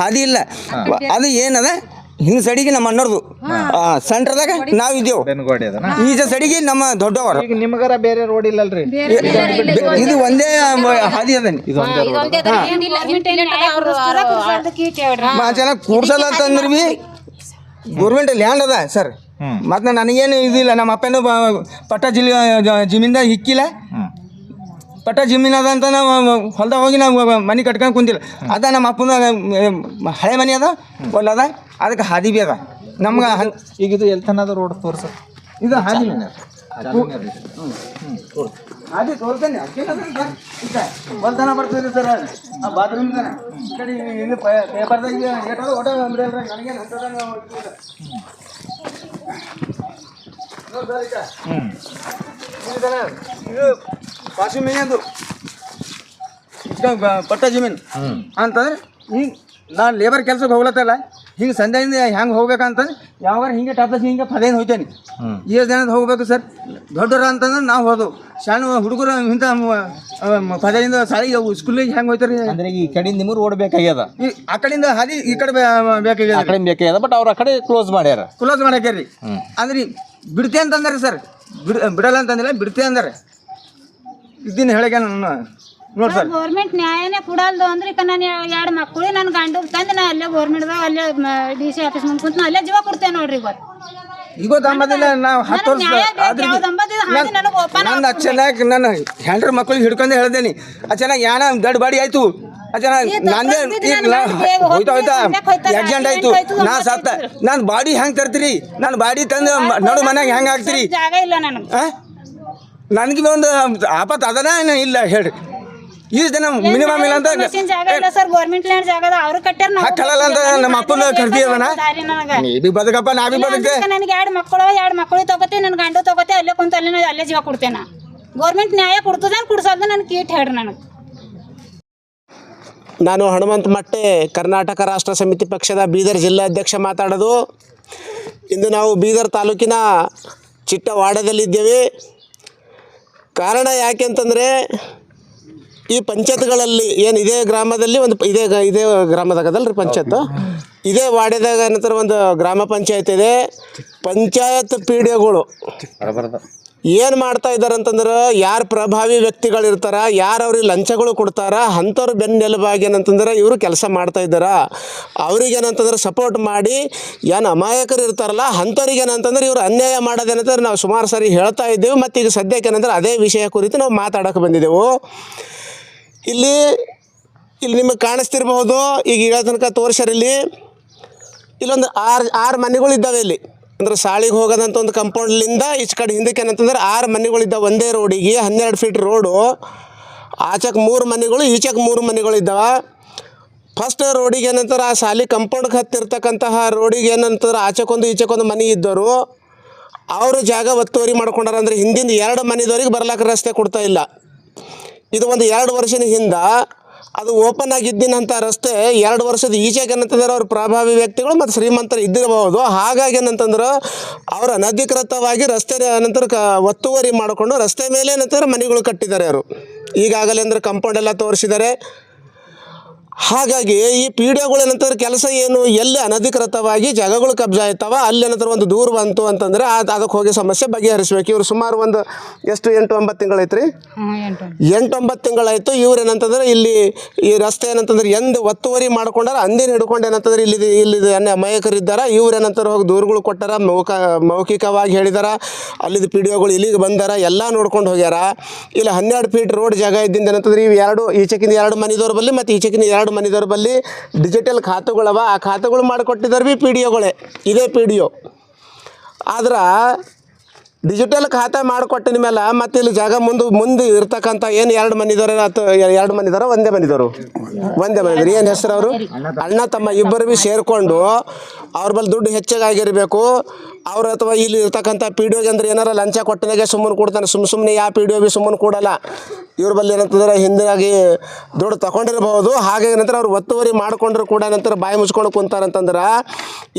ಹಾದಿ ಇಲ್ಲ. ಅದು ಏನದ? ಹಿಂದ್ ಸಡಿಗೆ ನಮ್ಮ ಅಣ್ಣರ್ದು. ಸೆಂಟ್ರದಾಗ ನಾವು ಇದ್ದೇವು. ಬೆನ್ಗೋಡಿ ಅದನ? ಈಜ ಸಡಿಗೆ ನಮ್ಮ ದೊಡ್ಡವರು. ನಿಮಗರ ಬೇರೆ ರೋಡ್ ಇಲ್ಲಲ್ರಿ? ಇದು ಒಂದೇ ಹಾದಿ ಅದ. ಚೆನ್ನಾಗಿ ಕೂಡ್ಸಲ್ಲ ಅಂತಂದ್ರೆ ಬಿ ಗೌರ್ಮೆಂಟ್ ಲ್ಯಾಂಡ್ ಅದ ಸರ್ ಮತ್ತೆ ನನಗೇನು ಇದಿಲ್ಲ. ನಮ್ಮ ಅಪ್ಪನೂ ಪಟ್ಟ ಜಿಲ್ಲೆ ಜಮೀನ್ದ ಹಿಕ್ಕಿಲ್ಲ. ಪಟ್ಟ ಜಮೀನು ಅದ ಅಂತ ನಾವು ಹೊಲ್ದಾಗ ಹೋಗಿ ನಾವು ಮನೆ ಕಟ್ಕೊಂಡು ಕುಂತಿಲ್ಲ. ಅದ ನಮ್ಮ ಅಪ್ಪನ ಹಳೆ ಮನೆ ಅದ ಹೊಲ ಅದ. ಅದಕ್ಕೆ ಹಾದಿ ಬಿ ಅದ. ನಮ್ಗೆ ಈಗ ಇದು ಎಲ್ತನದ ರೋಡ್ ತೋರ್ಸ. ಇದು ಹಾದಿ. ಹಾದಿ ತೋರ್ತೇನೆ ಹೊಲ್ತನ ಬರ್ತದೆ ಸರ್. ಆ ಬಾತ್ರೂಮ್ ಕಡೆ ಇದು ಪೇಪರ್ದಾಗ ಏಟದ ಒಟ ಬಿಡಲ್ರಿ ನನಗೇನು ಅಂತದ ಹ್ಮ್. ಇದು ಪಾಶಿ ಮನೆ ಅದು ಪಟ್ಟ ಜಮೀನು. ಅಂತಂದ್ರೆ ಹಿಂಗೆ ನಾನು ಲೇಬರ್ ಕೆಲ್ಸಕ್ಕೆ ಹೋಗ್ಲತ್ತಲ್ಲ ಹಿಂಗೆ ಸಂಜೆಯಿಂದ ಹೆಂಗೆ ಹೋಗ್ಬೇಕಂತಂದ್ರೆ ಯಾವಾಗ ಹಿಂಗೆ ಟಾಪ್ಲಸ್ ಹಿಂಗೆ ಪದೇನು ಹೋಯ್ತೇನೆ ಏಳು ಜನ ಜನದ ಹೋಗ್ಬೇಕು ಸರ್. ದೊಡ್ಡರ ಅಂತಂದ್ರೆ ನಾವು ಹೋದವು. ಸಣ್ಣ ಹುಡುಗರು ಇಂಥ ಪದೆಯಿಂದ ಶಾಲೆಗೆ ಸ್ಕೂಲಿಗೆ ಹೆಂಗೆ ಹೋಯ್ತಾರೆ? ಅಂದ್ರೆ ಈ ಕಡೆಯಿಂದ ನಿಮ್ಮ ರೋಡ್ ಬೇಕಾಗ್ಯದ ಈ ಆ ಕಡೆಯಿಂದ ಹಾದಿ ಈ ಕಡೆ ಬೇಕಾಗ್ಯದ? ಆ ಕಡೆ ಬೇಕಾಗ್ಯದ ಬಟ್ ಅವ್ರ ಆ ಕಡೆ ಕ್ಲೋಸ್ ಮಾಡ್ಯಾರ. ಕ್ಲೋಸ್ ಮಾಡ್ಯಾಕ್ರಿ. ಅಂದ್ರೆ ಬಿಡ್ತೆ ಅಂತಂದ್ರೆ ಸರ್ ಬಿಡ್ ಬಿಡಲ್ಲ ಅಂತಂದಿಲ್ಲ ಬಿಡ್ತೆ ಅಂದ್ರೆ. ಇದನ್ನ ನಾನು ನೋಡಿ ಸರ್. ಗೌರ್ಮೆಂಟ್ ನ್ಯಾಯನೇ ಕೊಡಲ್ದು ಅಂದ್ರೆ ಈಗ ನಾನು ಎರಡು ಮಕ್ಕಳು ನನ್ನ ಗಂಡು ತಂದು ನಾ ಅಲ್ಲೇ ಗೌರ್ಮೆಂಟ್ದಾಗ ಅಲ್ಲೇ ಡಿ ಸಿ ಆಫೀಸ್ ಮುಂದೆ ಕುಂತು ನಾ ಅಲ್ಲೇ ಜೀವ ಕೊಡ್ತೇನೆ ನೋಡ್ರಿ ಇವತ್ತು. ಈಗ ತಂಬದಿಲ್ಲ ನಾವು ಹತ್ತು ವರ್ಷ ಆದ್ರೆ ನನ್ನ ಚೆನ್ನಾಗಿ ನನ್ನ ಹೆಂಡ್ರ ಮಕ್ಕಳಿಗೆ ಹಿಡ್ಕೊಂಡು ಹೇಳ್ದೇನಿ. ಚೆನ್ನಾಗಿ ಯಾಣ ದಡ್ ಬಾಡಿ ಆಯ್ತು. ಚೆನ್ನಾಗಿ ಈ ದೊಡ್ಡ ನಂದೇ ಹೋಯ್ತಾ ಹೋಯ್ತಾ ಆಕ್ಸಿಡೆಂಟ್ ಆಯ್ತು. ನಾ ಸತ್ತ ನಾನು ಬಾಡಿ ಹೆಂಗೆ ತರ್ತೀರಿ? ನಾನು ಬಾಡಿ ತಂದು ನಡು ಮನ್ಯಾಗ ಹೆಂಗೆ ಹಾಕ್ತೀರಿ? ಜಾಗ ಇಲ್ಲ ನನಗೆ. ಆ? ನನಗೆ ಒಂದು ಆಪತ್ತು ಅದನ ಏನು ಇಲ್ಲ ಹೇಳಿ. ಈ ದಿನ ಮಿನಿಮಮ್ ಇಲ್ಲ ಅಂತ ಮಷಿನ್ ಜಾಗ ಇಲ್ಲ ಸರ್ ಗೌರ್ಮೆಂಟ್ ಲ್ಯಾಂಡ್ ಜಾಗ ಅದ ಅವ್ರು ಕಟ್ಟಾರ ನಾವು ಹಾಕಲ್ಲ ಅಂತ ನಮ್ಮ ಅಪ್ಪನ ಕರ್ದಿ ಅದನ ದಾರಿ ನನಗೆ? ನೀ ಬಿ ಬದುಕಪ್ಪ ನಾ ಬಿ ಬದುಕ್ತೆ. ನನಗೆ ಎರಡು ಮಕ್ಕಳು ಎರಡು ಮಕ್ಕಳು ತಗೋತೆ ನನ್ನ ಗಂಡು ತಗೋತೆ ಅಲ್ಲೇ ಕುಂತು ಅಲ್ಲೇ ಅಲ್ಲೇ ಜೀವ ಕೊಡ್ತೇನೆ ಗೌರ್ಮೆಂಟ್ ನ್ಯಾಯ ಕೊಡ್ತದೇನು ಕುಡ್ಸಲ್ದು ನನಗೆ ಕೀಟ್ ಹೇಳ್ರಿ ನನಗೆ. ನಾನು ಹನುಮಂತ ಮಟ್ಟೆ ಕರ್ನಾಟಕ ರಾಷ್ಟ್ರ ಸಮಿತಿ ಪಕ್ಷದ ಬೀದರ್ ಜಿಲ್ಲಾಧ್ಯಕ್ಷ ಮಾತಾಡೋದು. ಇಂದು ನಾವು ಬೀದರ್ ತಾಲೂಕಿನ ಚಿಟ್ಟವಾಡದಲ್ಲಿದ್ದೇವೆ. ಕಾರಣ ಯಾಕೆ ಅಂತಂದರೆ ಈ ಪಂಚಾಯತ್ಗಳಲ್ಲಿ ಏನು ಇದೇ ಗ್ರಾಮದಲ್ಲಿ ಒಂದು ಇದೇ ಇದೇ ಗ್ರಾಮದಾಗದಲ್ಲ ರೀ ಪಂಚಾಯತ್? ಇದೇ ವಾಡ್ಯದಾಗ ಏನಂತಾರೆ ಒಂದು ಗ್ರಾಮ ಪಂಚಾಯತ್ ಇದೆ. ಪಂಚಾಯತ್ ಪಿ ಡಿ ಏನು ಮಾಡ್ತಾ ಇದ್ದಾರೆ ಅಂತಂದ್ರೆ, ಯಾರು ಪ್ರಭಾವಿ ವ್ಯಕ್ತಿಗಳು ಇರ್ತಾರ, ಯಾರು ಅವ್ರಿಗೆ ಲಂಚಗಳು ಕೊಡ್ತಾರ, ಅಂಥವ್ರ ಬೆನ್ನೆಲುಬಾಗಿ ಏನಂತಂದ್ರೆ ಇವರು ಕೆಲಸ ಮಾಡ್ತಾ ಇದ್ದಾರ? ಅವ್ರಿಗೇನಂತಂದ್ರೆ ಸಪೋರ್ಟ್ ಮಾಡಿ, ಏನು ಅಮಾಯಕರು ಇರ್ತಾರಲ್ಲ, ಅಂಥವ್ರಿಗೆ ಏನಂತಂದ್ರೆ ಇವರು ಅನ್ಯಾಯ ಮಾಡೋದೇನಂತಂದ್ರೆ ನಾವು ಸುಮಾರು ಸಾರಿ ಹೇಳ್ತಾ ಇದ್ದೇವೆ, ಮತ್ತು ಈಗ ಸದ್ಯಕ್ಕೆ ಏನಂದ್ರೆ ಅದೇ ವಿಷಯ ಕುರಿತು ನಾವು ಮಾತಾಡೋಕೆ ಬಂದಿದ್ದೆವು. ಇಲ್ಲಿ ಇಲ್ಲಿ ನಿಮಗೆ ಕಾಣಿಸ್ತಿರ್ಬಹುದು, ಈಗ ಈಗ ತನಕ ತೋರ್ಸ್ಯಾರ ಇಲ್ಲಿ, ಇಲ್ಲೊಂದು ಆರು ಆರು ಮನೆಗಳು ಇದ್ದಾವೆ ಇಲ್ಲಿ. ಅಂದ್ರೆ ಸಾಳಿಗೆ ಹೋಗದಂತ ಒಂದು ಕಂಪೌಂಡ್ಲಿಂದ ಈಚೆ ಕಡೆ ಹಿಂದಕ್ಕೆ ಏನಂತಂದ್ರೆ ಆರು ಮನೆಗಳಿದ್ದಾವೆ ಒಂದೇ ರೋಡಿಗೆ, ಹನ್ನೆರಡು ಫೀಟ್ ರೋಡು ಆಚೆಗೆ ಮೂರು ಮನೆಗಳು ಈಚೆಗೆ ಮೂರು ಮನೆಗಳಿದ್ದಾವೆ ಫಸ್ಟ್ ರೋಡಿಗೆ ಏನಂತಾರೆ ಆ ಸಾಲಿ ಕಂಪೌಂಡ್ಗೆ ಹತ್ತಿರ್ತಕ್ಕಂತಹ ರೋಡಿಗೆ ಏನಂತಾರೆ ಆಚೆಕೊಂದು ಈಚೆಕೊಂದು ಮನೆ ಇದ್ದವರು ಅವರು ಜಾಗ ಒತ್ತುವರಿ ಮಾಡ್ಕೊಂಡಾರ ಅಂದರೆ ಹಿಂದಿಂದ ಎರಡು ಮನೆದವ್ರಿಗೆ ಬರ್ಲಾಕ ರಸ್ತೆ ಕೊಡ್ತಾ ಇಲ್ಲ. ಇದು ಒಂದು ಎರಡು ವರ್ಷದ ಹಿಂದೆ ಅದು ಓಪನ್ ಆಗಿದ್ದಿನಂಥ ರಸ್ತೆ ಎರಡು ವರ್ಷದ ಈಚೆಗೆ ಏನಂತಂದ್ರೆ ಅವ್ರ ಪ್ರಭಾವಿ ವ್ಯಕ್ತಿಗಳು ಮತ್ತು ಶ್ರೀಮಂತರು ಇದ್ದಿರಬಹುದು. ಹಾಗಾಗಿ ಏನಂತಂದ್ರೆ ಅವ್ರು ಅನಧಿಕೃತವಾಗಿ ರಸ್ತೆ ನಂತರ ಕ ಒತ್ತುವರಿ ಮಾಡಿಕೊಂಡು ರಸ್ತೆ ಮೇಲೆ ಏನಂತಂದ್ರೆ ಮನೆಗಳು ಕಟ್ಟಿದ್ದಾರೆ ಅವರು. ಈಗಾಗಲೇ ಅಂದ್ರೆ ಕಾಂಪೌಂಡ್ ಎಲ್ಲ ತೋರಿಸಿದ್ದಾರೆ. ಹಾಗಾಗಿ ಈ ಪಿ ಡಿ ಒಗಳು ಏನಂತಂದ್ರೆ ಕೆಲಸ ಏನು ಎಲ್ಲಿ ಅನಧಿಕೃತವಾಗಿ ಜಾಗಗಳು ಕಬ್ಜಾ ಆಯ್ತವ ಅಲ್ಲಿ ಏನಂತಾರೆ ಒಂದು ದೂರ ಬಂತು ಅಂತಂದ್ರೆ ಅದು ಅದಕ್ಕೆ ಹೋಗಿ ಸಮಸ್ಯೆ ಬಗೆಹರಿಸ್ಬೇಕು. ಇವ್ರು ಸುಮಾರು ಒಂದು ಎಷ್ಟು ಎಂಟು ಒಂಬತ್ತು ತಿಂಗಳೈತ್ರಿ? ಎಂಟು ಒಂಬತ್ತು. ತಿಂಗಳಾಯಿತು. ಇವ್ರು ಏನಂತಂದ್ರೆ ಇಲ್ಲಿ ಈ ರಸ್ತೆ ಏನಂತಂದ್ರೆ ಎಂದು ಒತ್ತುವರಿ ಮಾಡ್ಕೊಂಡಾರ ಅಂದಿನ ಹಿಡ್ಕೊಂಡು ಏನಂತಂದ್ರೆ ಇಲ್ಲಿ ಇಲ್ಲಿ ಅನ್ಯ ಇದ್ದಾರ ಇವ್ರು ಏನಂತಾರೆ ಹೋಗಿ ದೂರುಗಳು ಕೊಟ್ಟಾರ ಮೌಕ ಮೌಖಿಕವಾಗಿ ಹೇಳಿದಾರ. ಅಲ್ಲಿದ್ದು ಪಿ ಡಿ ಒಗಳು ಇಲ್ಲಿಗೆ ಬಂದಾರ ಎಲ್ಲ ನೋಡ್ಕೊಂಡು ಹೋಗ್ಯಾರ. ಇಲ್ಲಿ ಹನ್ನೆರಡು ಫೀಟ್ ರೋಡ್ ಜಾಗ ಇದ್ದಿಂದ ಏನಂತಂದ್ರೆ ಇವು ಎರಡು ಈಚೆಕಿಂದ ಎರಡು ಮನಿದವ್ರ ಬಲ್ಲಿ ಮತ್ತು ಈಚೆಕಿಂದ ಎರಡು ಮನಿದವ್ರ ಬಲ್ಲಿ ಡಿಜಿಟಲ್ ಖಾತೆಗಳವ. ಆ ಖಾತೆಗಳು ಮಾಡಿಕೊಟ್ಟಿದ್ದಾರೆ ಬಿ ಪಿ ಡಿ ಒಗಳೇ ಇದೇ ಪಿ ಡಿ ಒ ಆದ್ರೆ ಡಿಜಿಟಲ್ ಖಾತೆ ಮಾಡಿಕೊಟ್ಟಿನ ಮೇಲೆ ಮತ್ತೆ ಇಲ್ಲಿ ಜಾಗ ಮುಂದೆ ಮುಂದೆ ಇರ್ತಕ್ಕಂಥ ಏನು ಎರಡು ಮನಿದವ್ರ ಎರಡು ಮನಿದವ್ರ ಒಂದೇ ಮನಿದವರು ಒಂದೇ ಮನಿದವ್ರು ಏನು ಹೆಸರು ಅವರು? ಅಣ್ಣ ತಮ್ಮ ಇಬ್ಬರು ಭೀ ಸೇರಿಕೊಂಡು ಅವ್ರ ಬಲ್ಲಿ ದುಡ್ಡು ಹೆಚ್ಚಾಗಿರಬೇಕು ಅವ್ರು ಅಥವಾ ಇಲ್ಲಿ ಇರ್ತಕ್ಕಂಥ ಪಿ ಡಿ ಅಂದ್ರೆ ಏನಾರ ಲಂಚ ಕೊಟ್ಟನಾಗೆ ಸುಮ್ಮನೆ ಕೊಡ್ತಾನೆ. ಸುಮ್ಮ ಸುಮ್ಮನೆ ಯಾವ ಪಿ ಡಿ ಒ ಬಿ ಸುಮ್ಮನೆ ಕೊಡಲ್ಲ. ಇವ್ರ ಬಲ್ಲಿ ಏನಂತಂದ್ರೆ ಹಿಂದಿನಾಗಿ ದುಡ್ಡು ತಗೊಂಡಿರ್ಬೋದು ಹಾಗೆ ನಂತರ ಅವ್ರು ಒತ್ತುವರಿ ಮಾಡ್ಕೊಂಡ್ರು ಕೂಡ ನಂತರ ಬಾಯಿ ಮುಚ್ಕೊಂಡು ಕುಂತಾರಂತಂದ್ರೆ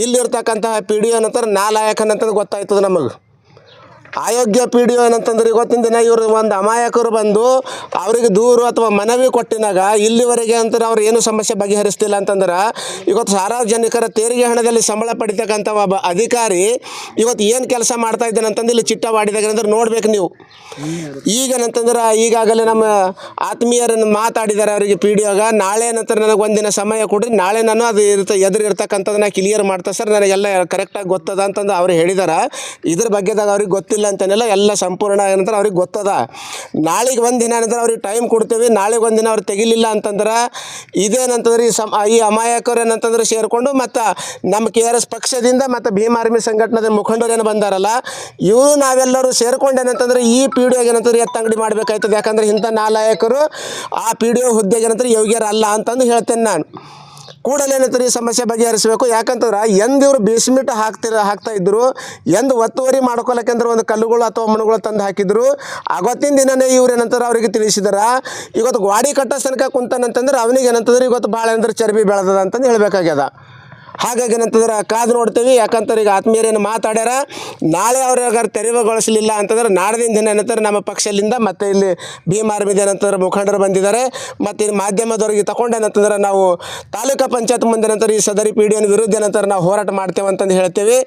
ಇಲ್ಲಿರ್ತಕ್ಕಂತಹ ಪಿ ಡಿ ಒ ಏನಂತಾರೆ ನಾಲಾಯಕನಂತಂದು ಗೊತ್ತಾಯ್ತದ ನಮಗೆ. ಅಯೋಗ್ಯ ಪಿ ಡಿ ಒ ಏನಂತಂದ್ರೆ ಇವತ್ತಿನ ದಿನ ಇವರು ಒಂದು ಅಮಾಯಕರು ಬಂದು ಅವರಿಗೆ ದೂರು ಅಥವಾ ಮನವಿ ಕೊಟ್ಟಿನಾಗ ಇಲ್ಲಿವರೆಗೆ ಅಂತ ಅವ್ರು ಏನು ಸಮಸ್ಯೆ ಬಗೆಹರಿಸ್ತಿಲ್ಲ ಅಂತಂದ್ರೆ ಇವತ್ತು ಸಾರ್ವಜನಿಕರ ತೆರಿಗೆ ಹಣದಲ್ಲಿ ಸಂಬಳ ಪಡಿತಕ್ಕಂಥ ಒಬ್ಬ ಅಧಿಕಾರಿ ಇವತ್ತು ಏನು ಕೆಲಸ ಮಾಡ್ತಾ ಇದ್ದಾನೆ ಅಂತಂದು ಇಲ್ಲಿ ಚಿಟ್ಟ ಮಾಡಿದಾಗ ಅಂದ್ರೆ ನೋಡ್ಬೇಕು ನೀವು. ಈಗ ಏನಂತಂದ್ರೆ ಈಗಾಗಲೇ ನಮ್ಮ ಆತ್ಮೀಯರನ್ನು ಮಾತಾಡಿದ್ದಾರೆ ಅವರಿಗೆ ಪಿ ಡಿ ಒಗ ನಾಳೆ ನಂತರ ನನಗೆ ಒಂದಿನ ಸಮಯ ಕೊಡ್ರಿ. ನಾಳೆ ನಾನು ಅದು ಇರ್ತ ಎದುರು ಇರ್ತಕ್ಕಂಥದ್ದನ್ನ ಕ್ಲಿಯರ್ ಮಾಡ್ತಾ ಸರ್, ನನಗೆಲ್ಲ ಕರೆಕ್ಟಾಗಿ ಗೊತ್ತದ ಅಂತಂದು ಅವ್ರು ಹೇಳಿದಾರೆ. ಇದ್ರ ಬಗ್ಗೆದಾಗ ಅವ್ರಿಗೆ ಗೊತ್ತಿಲ್ಲ. ಅಂತನೆಲ್ಲ ಎಲ್ಲ ಸಂಪೂರ್ಣ ಏನಂತಾರೆ ಅವ್ರಿಗೆ ಗೊತ್ತದ. ನಾಳೆಗೆ ಒಂದು ದಿನ ಏನಂದ್ರೆ ಅವ್ರಿಗೆ ಟೈಮ್ ಕೊಡ್ತೇವೆ, ನಾಳೆಗೆ ಒಂದು ದಿನ ಅವ್ರು ತೆಗಿಲಿಲ್ಲ ಅಂತಂದ್ರೆ ಇದೇನಂತಂದ್ರೆ ಈ ಸಮ, ಈ ಅಮಾಯಕರು ಏನಂತಂದ್ರೆ ಸೇರಿಕೊಂಡು ಮತ್ತು ನಮ್ಮ ಕೆ ಆರ್ ಎಸ್ ಪಕ್ಷದಿಂದ ಮತ್ತು ಭೀಮ್ ಆರ್ಮಿ ಸಂಘಟನೆದ ಮುಖಂಡರು ಏನು ಬಂದಾರಲ್ಲ, ಇವರು ನಾವೆಲ್ಲರೂ ಸೇರ್ಕೊಂಡು ಏನಂತಂದ್ರೆ ಈ ಪಿ ಡಿ ಓಗೆ ಏನಂತಂದ್ರೆ ಎತ್ತಂಗಡಿ ಮಾಡಬೇಕಾಯ್ತದೆ. ಯಾಕಂದ್ರೆ ಇಂಥ ನಾಲಾಯಕರು ಆ ಪಿ ಡಿ ಒ ಹುದ್ದೆಗೆ ಏನಂತಾರೆ ಯೋಗ್ಯರಲ್ಲ ಅಂತಂದು ಹೇಳ್ತೇನೆ ನಾನು. ಕೂಡಲೇ ಏನಂತ ಈ ಸಮಸ್ಯೆ ಬಗೆಹರಿಸಬೇಕು. ಯಾಕಂತಂದ್ರೆ ಎಂದ ಇವರು ಬೇಸ್ಮಿಟ್ ಹಾಕ್ತಿರ ಹಾಕ್ತಾ ಇದ್ರು, ಎಂದು ಒತ್ತುವರಿ ಮಾಡ್ಕೊಳಕಂದ್ರೆ ಒಂದು ಕಲ್ಲುಗಳು ಅಥವಾ ಮಣ್ಣುಗಳು ತಂದು ಹಾಕಿದ್ರು ಅವತ್ತಿನ ದಿನನೇ ಇವ್ರು ಏನಂತಾರೆ ಅವರಿಗೆ ತಿಳಿಸಿದಾರ. ಇವತ್ತು ಗಾಡಿ ಕಟ್ಟೋ ತನಕ ಕುಂತಾನಂತಂದ್ರೆ ಅವನಿಗೆ ಏನಂತಂದ್ರೆ ಇವತ್ತು ಭಾಳ ಅಂದ್ರೆ ಚರ್ಬಿ ಬೆಳೆದದ ಅಂತಂದು ಹೇಳಬೇಕಾಗ್ಯದ. ಹಾಗಾಗಿ ಏನಂತಂದ್ರೆ ಕಾದು ನೋಡ್ತೀವಿ ಯಾಕಂತಾರೆ ಈಗ ಆತ್ಮೀಯರೇನು ಮಾತಾಡ್ಯಾರ, ನಾಳೆ ಅವ್ರಿಗೆ ತೆರವುಗೊಳಿಸಲಿಲ್ಲ ಅಂತಂದ್ರೆ ನಾಡದಿನ ದಿನ ಏನಂತಾರೆ ನಮ್ಮ ಪಕ್ಷದಿಂದ ಮತ್ತು ಇಲ್ಲಿ ಭೀಮ್ ಆರ್ಮಿದ ಏನಂತಂದ್ರೆ ಮುಖಂಡರು ಬಂದಿದ್ದಾರೆ. ಮತ್ತು ಮಾಧ್ಯಮದವ್ರಿಗೆ ತಗೊಂಡು ಏನಂತಂದ್ರೆ ನಾವು ತಾಲೂಕಾ ಪಂಚಾಯತ್ ಮುಂದೆ ಏನಂತಾರೆ ಈ ಸದರಿ ಪಿ ಡಿ ವಿರುದ್ಧ ಏನಂತಾರೆ ನಾವು ಹೋರಾಟ ಮಾಡ್ತೇವೆ ಅಂತಂದು ಹೇಳ್ತೇವೆ.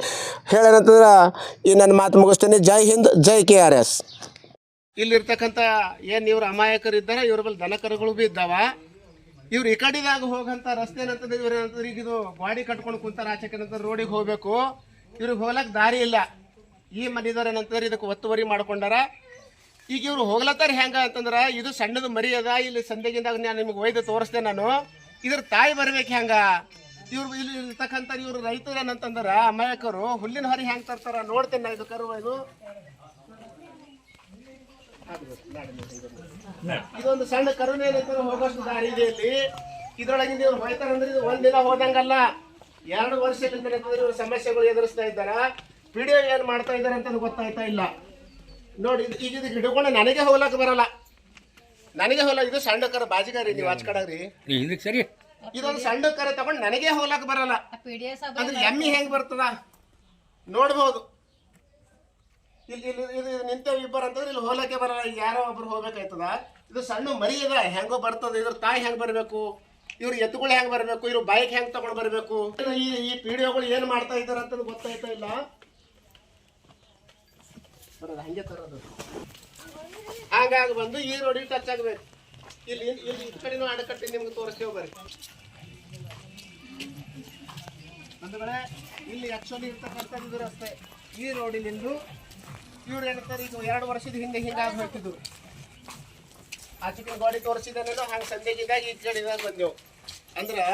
ಹೇಳೇನಂತಂದ್ರೆ ಈ ನನ್ನ ಮಾತು ಮುಗಿಸ್ತೇನೆ. Jai Hind, Jai K R S. ಇಲ್ಲಿರ್ತಕ್ಕಂಥ ಏನು ಇವ್ರು ಅಮಾಯಕರಿದ್ದಾರೆ, ಇವ್ರ ಮೇಲೆ ದನಕರುಗಳು ಭೀ ಇದ್ದಾವ? ಇವ್ರು ಈ ಕಡೆದಾಗ ಹೋಗಂತ ರಸ್ತೆ ಏನಂತಂದ್ರೆ ಇವ್ರು ಏನಂತಂದ್ರೆ ಈಗ ಇದು ಗಾಡಿ ಕಟ್ಕೊಂಡು ಕುಂತಾರ ಆಚೆ ರೋಡಿಗೆ ಹೋಗ್ಬೇಕು. ಇವ್ರಿಗೆ ಹೋಗ್ಲಕ್ ದಾರಿ ಇಲ್ಲ. ಈ ಮನಿದವ್ರು ಏನಂತಂದ್ರೆ ಇದಕ್ಕೆ ಒತ್ತುವರಿ ಮಾಡ್ಕೊಂಡಾರ. ಈಗ ಇವ್ರು ಹೋಗ್ಲತ್ತಾರ ಹೆಂಗ ಅಂತಂದ್ರೆ ಇದು ಸಣ್ಣದು ಮರಿ ಅದ, ಇಲ್ಲಿ ಸಂದೆಗಿಂದಾಗ ನಾನು ನಿಮ್ಗೆ ಒಯ್ದು ತೋರಿಸ್ದೆ ನಾನು. ಇದ್ರ ತಾಯಿ ಬರ್ಬೇಕು ಹೆಂಗ? ಇವ್ರು ಇಲ್ಲಿ ಇರ್ತಕ್ಕಂಥ ಇವ್ರು ರೈತರು ಏನಂತಂದ್ರೆ ಅಮಾಯಕರು, ಹುಲ್ಲಿನ ಹರಿ ಹೆಂಗೆ ತರ್ತಾರ ನೋಡ್ತೇನೆ ಇದು ಕರು ಇದು. ಇದೊಂದು ಸಣ್ಣ ಕರುಣೆ ಹೋಗೋಷ್ಟು ದಾರಿ ಇದೆ ಇಲ್ಲಿ. ಇದ್ರೊಳಗಿಂದ ಇವ್ರು ಹೋಯ್ತಾರ ಅಂದ್ರೆ ಇದು ಒಂದಿನ ಹೋದಂಗಲ್ಲ. ಎರಡು ವರ್ಷದಿಂದ ಇವ್ರು ಸಮಸ್ಯೆಗಳು ಎದುರಿಸ್ತಾ ಇದ್ದಾರ. ಪಿಡಿಒ ಏನ್ ಮಾಡ್ತಾ ಇದ್ದಾರೆ ಅಂತ ಗೊತ್ತಾಯ್ತಾ ಇಲ್ಲ. ನೋಡಿ ಈಗ ಇದು ಹಿಡ್ಕೊಂಡು ನನಗೆ ಹೋಗ್ಲಕ್ ಬರಲ್ಲ. ನನಗೆ ಹೋಲ ಇದು ಸಣ್ಣ ಕರ ಬಾಜಿಗಾರಿ ನೀವು ಆಚ ಕಡಗ್ರಿ ಸರಿ. ಇದೊಂದು ಸಣ್ಣ ಕರೆ ತಗೊಂಡು ನನಗೆ ಹೋಗ್ಲಕ್ ಬರಲ್ಲ. ಅಂದ್ರೆ ಎಮ್ಮಿ ಹೆಂಗ್ ಬರ್ತದ? ನೋಡ್ಬೋದು. ಇಲ್ಲಿ ಇಲ್ಲಿ ಇದು ನಿಂತೇವ್ ಇಬ್ಬರು ಅಂತಂದ್ರೆ ಇಲ್ಲಿ ಹೋಲಕ್ಕೆ ಬರಲ್ಲ. ಈಗ ಯಾರೋ ಒಬ್ರು ಹೋಗ್ಬೇಕಾಯ್ತದ? ಇದು ಸಣ್ಣ ಮರಿ ಅದ. ಹೆಂಗೋ ಬರ್ತದ. ಇದ್ರ ತಾಯಿ ಹೆಂಗ್ ಬರ್ಬೇಕು? ಇವ್ರು ಎತ್ತುಗಳು ಹೆಂಗ್ ಬರ್ಬೇಕು? ಇವ್ರು ಬೈಕ್ ಹೆಂಗ್ ತಗೊಂಡ್ ಬರ್ಬೇಕು? ಈ ಈ ಪೀಡಿಯೋಗಳು ಏನ್ ಮಾಡ್ತಾ ಇದ್ದಾರೆ ಅಂತ ಗೊತ್ತಾಯ್ತಾ ಇಲ್ಲ? ಹಂಗೆ ತರೋದು. ಹಾಗಾಗಿ ಬಂದು ಈ ರೋಡಿ ಟಚ್ ಆಗಬೇಕು. ಇಲ್ಲಿ ಇಲ್ಲಿ ಈ ಕಡೆನೂ ಅಡಕಟ್ಟಿ ನಿಮ್ಗೆ ತೋರಿಸ್ತೇವೆ ಬರ್ರಿ. ಅಂದ್ರೆ ಇಲ್ಲಿ ಆಕ್ಚುಲಿ ಇರ್ತಕ್ಕಂಥದ್ದು ರಸ್ತೆ ಈ ರೋಡಿನಿಂದು ಇವ್ರು ಏನಂತಾರೆ ಇದು ಎರಡು ವರ್ಷದ ಹಿಂದೆ ಹಿಂಗಾಗಿ ಹೋಗ್ತಿದ್ರು ಆಚೆ ಗಾಡಿ ತೋರಿಸಿದನೇನೋ ಹಂಗೆ ಸಂಜೆಗಿದ್ದಾಗ ಈ ಕಡೆದಾಗ ಬಂದೆವು. ಅಂದ್ರೆ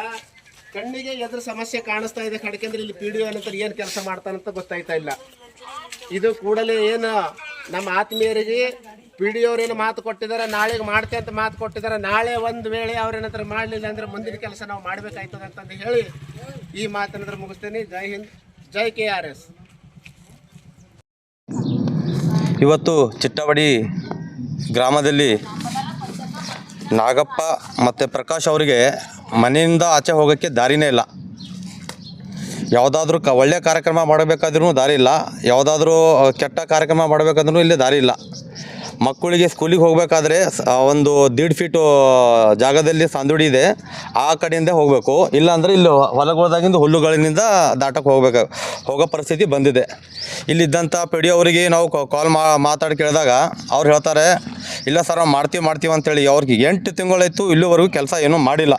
ಕಣ್ಣಿಗೆ ಎದ್ರ ಸಮಸ್ಯೆ ಕಾಣಿಸ್ತಾ ಇದೆ ಕಡ್ಕೆಂದ್ರೆ ಇಲ್ಲಿ ಪಿ ಡಿ ಒ ಏನಂತಾರೆ, ಏನು ಕೆಲಸ ಮಾಡ್ತಾನಂತ ಗೊತ್ತಾಯ್ತಾ ಇಲ್ಲ. ಇದು ಕೂಡಲೇ ಏನು, ನಮ್ಮ ಆತ್ಮೀಯರಿಗೆ ಪಿ ಡಿ ಅವ್ರೇನು ಮಾತು ಕೊಟ್ಟಿದ್ದಾರೆ, ನಾಳೆಗೆ ಮಾಡ್ತೆ ಅಂತ ಮಾತು ಕೊಟ್ಟಿದ್ದಾರೆ, ನಾಳೆ ಒಂದು ವೇಳೆ ಅವ್ರೇನಂತಾರೆ ಮಾಡಲಿಲ್ಲ ಅಂದ್ರೆ ಮುಂದಿನ ಕೆಲಸ ನಾವು ಮಾಡಬೇಕಾಯ್ತದೆ ಅಂತಂದು ಹೇಳಿ ಈ ಮಾತೇನಾದ್ರೆ ಮುಗಿಸ್ತೇನೆ. Jai Hind, Jai K R S. ಇವತ್ತು ಚಿಟ್ಟವಡಿ ಗ್ರಾಮದಲ್ಲಿ ನಾಗಪ್ಪ ಮತ್ತು ಪ್ರಕಾಶ್ ಅವರಿಗೆ ಮನೆಯಿಂದ ಆಚೆ ಹೋಗೋಕ್ಕೆ ದಾರಿನೇ ಇಲ್ಲ. ಯಾವುದಾದ್ರೂ ಕ ಒಳ್ಳೆಯ ಕಾರ್ಯಕ್ರಮ ಮಾಡಬೇಕಾದ್ರೂ ದಾರಿ ಇಲ್ಲ. ಯಾವುದಾದ್ರೂ ಕೆಟ್ಟ ಕಾರ್ಯಕ್ರಮ ಮಾಡಬೇಕಾದ್ರೂ ಇಲ್ಲಿ ದಾರಿ ಇಲ್ಲ. ಮಕ್ಕಳಿಗೆ ಸ್ಕೂಲಿಗೆ ಹೋಗಬೇಕಾದ್ರೆ ಒಂದು ದೀಡ್ ಫೀಟು ಜಾಗದಲ್ಲಿ ಸಂದುಡಿ ಇದೆ. ಆ ಕಡೆಯಿಂದ ಹೋಗಬೇಕು. ಇಲ್ಲಾಂದರೆ ಇಲ್ಲಿ ಹೊಲಗಳದಾಗಿಂದ ಹುಲ್ಲುಗಳಿಂದ ದಾಟಕ್ಕೆ ಹೋಗ್ಬೇಕು, ಹೋಗೋ ಪರಿಸ್ಥಿತಿ ಬಂದಿದೆ. ಇಲ್ಲಿದ್ದಂಥ ಪಿ ಅವರಿಗೆ ನಾವು ಕಾಲ್ ಮಾ, ಮಾತಾಡಿ ಕೇಳಿದಾಗ ಅವ್ರು ಹೇಳ್ತಾರೆ, ಇಲ್ಲ ಸರ್, ಮಾಡ್ತೀವಿ ಮಾಡ್ತೀವಿ ಅಂತೇಳಿ. ಅವ್ರಿಗೆ ಎಂಟು ತಿಂಗಳಾಯಿತು ಇಲ್ಲಿವರೆಗೂ ಕೆಲಸ ಏನೂ ಮಾಡಿಲ್ಲ.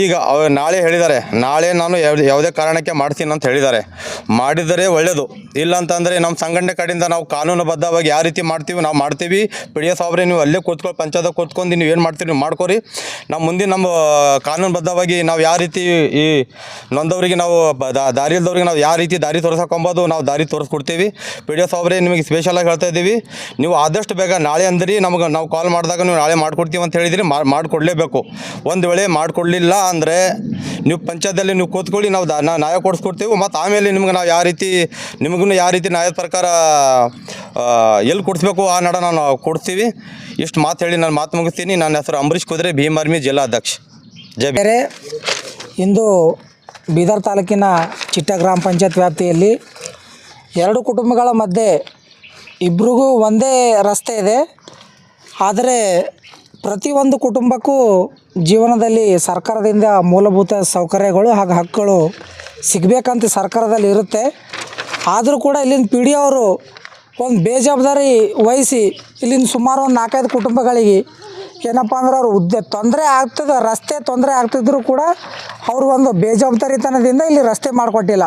ಈಗ ನಾಳೆ ಹೇಳಿದ್ದಾರೆ. ನಾಳೆ ನಾನು ಯಾವ್ದು ಕಾರಣಕ್ಕೆ ಮಾಡ್ತೀನಿ ಅಂತ ಹೇಳಿದ್ದಾರೆ. ಮಾಡಿದರೆ ಒಳ್ಳೆಯದು ಇಲ್ಲ ಅಂತಂದರೆ ನಮ್ಮ ಸಂಘಟನೆ ಕಡೆಯಿಂದ ನಾವು ಕಾನೂನುಬದ್ಧವಾಗಿ ಯಾವ ರೀತಿ ಮಾಡ್ತೀವಿ, ನಾವು ಮಾಡ್ತೀವಿ. ಪಿ ಡಿ ಎಸ್ ಅವರೇ, ನೀವು ಅಲ್ಲೇ ಕೂತ್ಕೊಂಡು ಪಂಚಾಯತ್ ಕೂತ್ಕೊಂಡು ನೀವು ಏನು ಮಾಡ್ತೀರಿ, ನೀವು ಮಾಡ್ಕೊರಿ. ನಮ್ಮ ಮುಂದೆ ನಮ್ಮ ಕಾನೂನುಬದ್ಧವಾಗಿ ನಾವು ಯಾವ ರೀತಿ ಈ ನೊಂದವರಿಗೆ ನಾವು ದಾರಿ ಇಲ್ದವ್ರಿಗೆ ನಾವು ಯಾವ ರೀತಿ ದಾರಿ ತೋರ್ಸಕೊಂಬೋದು, ನಾವು ದಾರಿ ತೋರಿಸ್ಕೊಡ್ತೀವಿ. ಪಿ ಡಿ ಎಸ್ ಅವರೇ, ನಿಮಗೆ ಸ್ಪೆಷಲಾಗಿ ಹೇಳ್ತಾ ಇದ್ದೀವಿ. ನೀವು ಆದಷ್ಟು ಬೇಗ ನಾಳೆ ಅಂದ್ರಿ, ನಮಗೆ ನಾವು ಕಾಲ್ ಮಾಡಿದಾಗ ನೀವು ನಾಳೆ ಮಾಡ್ಕೊಡ್ತೀವಿ ಅಂತ ಹೇಳಿದ್ರಿ ಮಾಡಿ ಮಾಡಿಕೊಡ್ಲೇಬೇಕು. ಒಂದು ವೇಳೆ ಮಾಡಿಕೊಡ್ಲಿಲ್ಲ ಅಂದರೆ ನೀವು ಪಂಚಾಯತಲ್ಲಿ ನೀವು ಕೂತ್ಕೊಳ್ಳಿ, ನಾವು ನ್ಯಾಯ ಕೊಡಿಸ್ಕೊಡ್ತೀವಿ ಮತ್ತು ಆಮೇಲೆ ನಿಮ್ಗೆ ನಾವು ಯಾವ ರೀತಿ ನಿಮಗೂ ಯಾವ ರೀತಿ ನ್ಯಾಯದ ಪ್ರಕಾರ ಎಲ್ಲಿ ಕೊಡಿಸ್ಬೇಕು ಆ ನಡ ನಾವು ಕೊಡ್ತೀವಿ ಇಷ್ಟು ಮಾತು ಹೇಳಿ ನಾನು ಮಾತು ಮುಗಿಸ್ತೀನಿ. ನನ್ನ ಹೆಸರು ಅಂಬರೀಷ್ ಕುದುರೆ ಭೀಮಾರ್ಮಿ ಜಿಲ್ಲಾಧ್ಯಕ್ಷ ಜೈ. ಬೇರೆ ಇಂದು ಬೀದರ್ ತಾಲೂಕಿನ ಚಿಟ್ಟ ಗ್ರಾಮ ಪಂಚಾಯತ್ ವ್ಯಾಪ್ತಿಯಲ್ಲಿ ಎರಡು ಕುಟುಂಬಗಳ ಮಧ್ಯೆ ಇಬ್ರಿಗೂ ಒಂದೇ ರಸ್ತೆ ಇದೆ. ಆದರೆ ಪ್ರತಿಯೊಂದು ಕುಟುಂಬಕ್ಕೂ ಜೀವನದಲ್ಲಿ ಸರ್ಕಾರದಿಂದ ಮೂಲಭೂತ ಸೌಕರ್ಯಗಳು ಹಾಗೂ ಹಕ್ಕುಗಳು ಸಿಗಬೇಕಂತ ಸರ್ಕಾರದಲ್ಲಿ ಇರುತ್ತೆ. ಆದರೂ ಕೂಡ ಇಲ್ಲಿನ ಪಿ ಡಿ ಅವರು ಒಂದು ಬೇಜವಾಬ್ದಾರಿ ವಹಿಸಿ ಇಲ್ಲಿನ ಸುಮಾರು ಒಂದು ನಾಲ್ಕೈದು ಕುಟುಂಬಗಳಿಗೆ ಏನಪ್ಪ ಅಂದ್ರೆ ಅವ್ರು ಉದ್ದೆ ತೊಂದರೆ ಆಗ್ತದೆ, ರಸ್ತೆ ತೊಂದರೆ ಆಗ್ತಿದ್ರು ಕೂಡ ಅವರು ಒಂದು ಬೇಜವಾಬ್ದಾರಿತನದಿಂದ ಇಲ್ಲಿ ರಸ್ತೆ ಮಾಡಿಕೊಟ್ಟಿಲ್ಲ.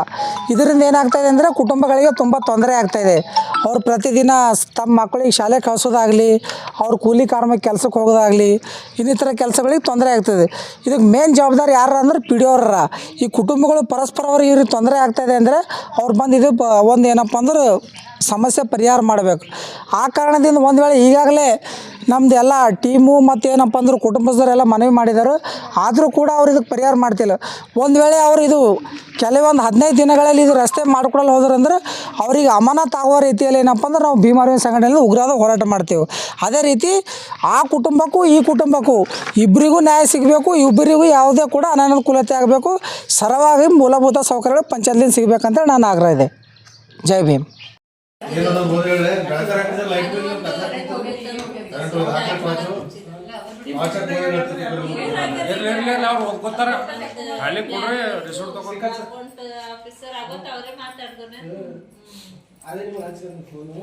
ಇದರಿಂದ ಏನಾಗ್ತಾಯಿದೆ ಅಂದರೆ ಕುಟುಂಬಗಳಿಗೆ ತುಂಬ ತೊಂದರೆ ಆಗ್ತಾಯಿದೆ ಅವ್ರು ಪ್ರತಿದಿನ ತಮ್ಮ ಮಕ್ಕಳಿಗೆ ಶಾಲೆ ಕಳಿಸೋದಾಗಲಿ, ಅವ್ರ ಕೂಲಿ ಕಾರ್ಮಿಕ ಕೆಲಸಕ್ಕೆ ಹೋಗೋದಾಗಲಿ, ಇನ್ನಿತರ ಕೆಲಸಗಳಿಗೆ ತೊಂದರೆ ಆಗ್ತದೆ ಇದಕ್ಕೆ ಮೇನ್ ಜವಾಬ್ದಾರಿ ಯಾರು ಅಂದ್ರೆ ಪಿಡಿಯೋರ ಈ ಕುಟುಂಬಗಳು ಪರಸ್ಪರ ಅವ್ರಿಗೆ ಇವ್ರಿಗೆ ತೊಂದರೆ ಆಗ್ತಾಯಿದೆ ಅಂದರೆ ಅವ್ರು ಬಂದು ಇದು ಒಂದು ಏನಪ್ಪ ಅಂದ್ರೆ ಸಮಸ್ಯೆ ಪರಿಹಾರ ಮಾಡಬೇಕು. ಆ ಕಾರಣದಿಂದ ಒಂದು ವೇಳೆ ಈಗಾಗಲೇ ನಮ್ದು ಎಲ್ಲ ಟೀಮು ಮತ್ತು ಏನಪ್ಪ ಅಂದ್ರೆ ಕುಟುಂಬಸ್ಥರೆಲ್ಲ ಮನವಿ ಮಾಡಿದ್ದಾರೆ ಆದರೂ ಕೂಡ ಅವ್ರು ಇದಕ್ಕೆ ಪರಿಹಾರ ಮಾಡ್ತಿಲ್ಲ. ಒಂದು ವೇಳೆ ಅವ್ರು ಇದು ಕೆಲವೊಂದು ಹದಿನೈದು ದಿನಗಳಲ್ಲಿ ಇದು ರಸ್ತೆ ಮಾಡ್ಕೊಡಲು ಹೋದ್ರಂದ್ರೆ ಅವ್ರಿಗೆ ಅಮಾನತ್ ಆಗೋ ರೀತಿಯಲ್ಲಿ ಏನಪ್ಪ ಅಂದ್ರೆ ನಾವು ಭೀಮಾರ್ವಿ ಸಂಘಟನೆಯಲ್ಲಿ ಉಗ್ರಾದ ಹೋರಾಟ ಮಾಡ್ತೀವಿ. ಅದೇ ರೀತಿ ಆ ಕುಟುಂಬಕ್ಕೂ ಈ ಕುಟುಂಬಕ್ಕೂ ಇಬ್ಬರಿಗೂ ನ್ಯಾಯ ಸಿಗಬೇಕು ಇಬ್ಬರಿಗೂ ಯಾವುದೇ ಕೂಡ ಅನಾನುಕೂಲತೆ ಆಗಬೇಕು. ಸರವಾಗಿ ಮೂಲಭೂತ ಸೌಕರ್ಯಗಳು ಪಂಚಾಯತ್ಲಿಂದ ಸಿಗಬೇಕಂತ ನಾನು ಆಗ್ರಹ ಇದೆ. ಜೈ ಭೀಮ್. ಖಾಲಿ ಕೊಡ್ರಿ ರಿಸೋರ್ಟ್ ತಗೊಂಡ್. ಆಫೀಸರ್ ಆಗೋತ ಅವರೇ ಅದೇ ನೀವು ಆಚೆ ಫೋನು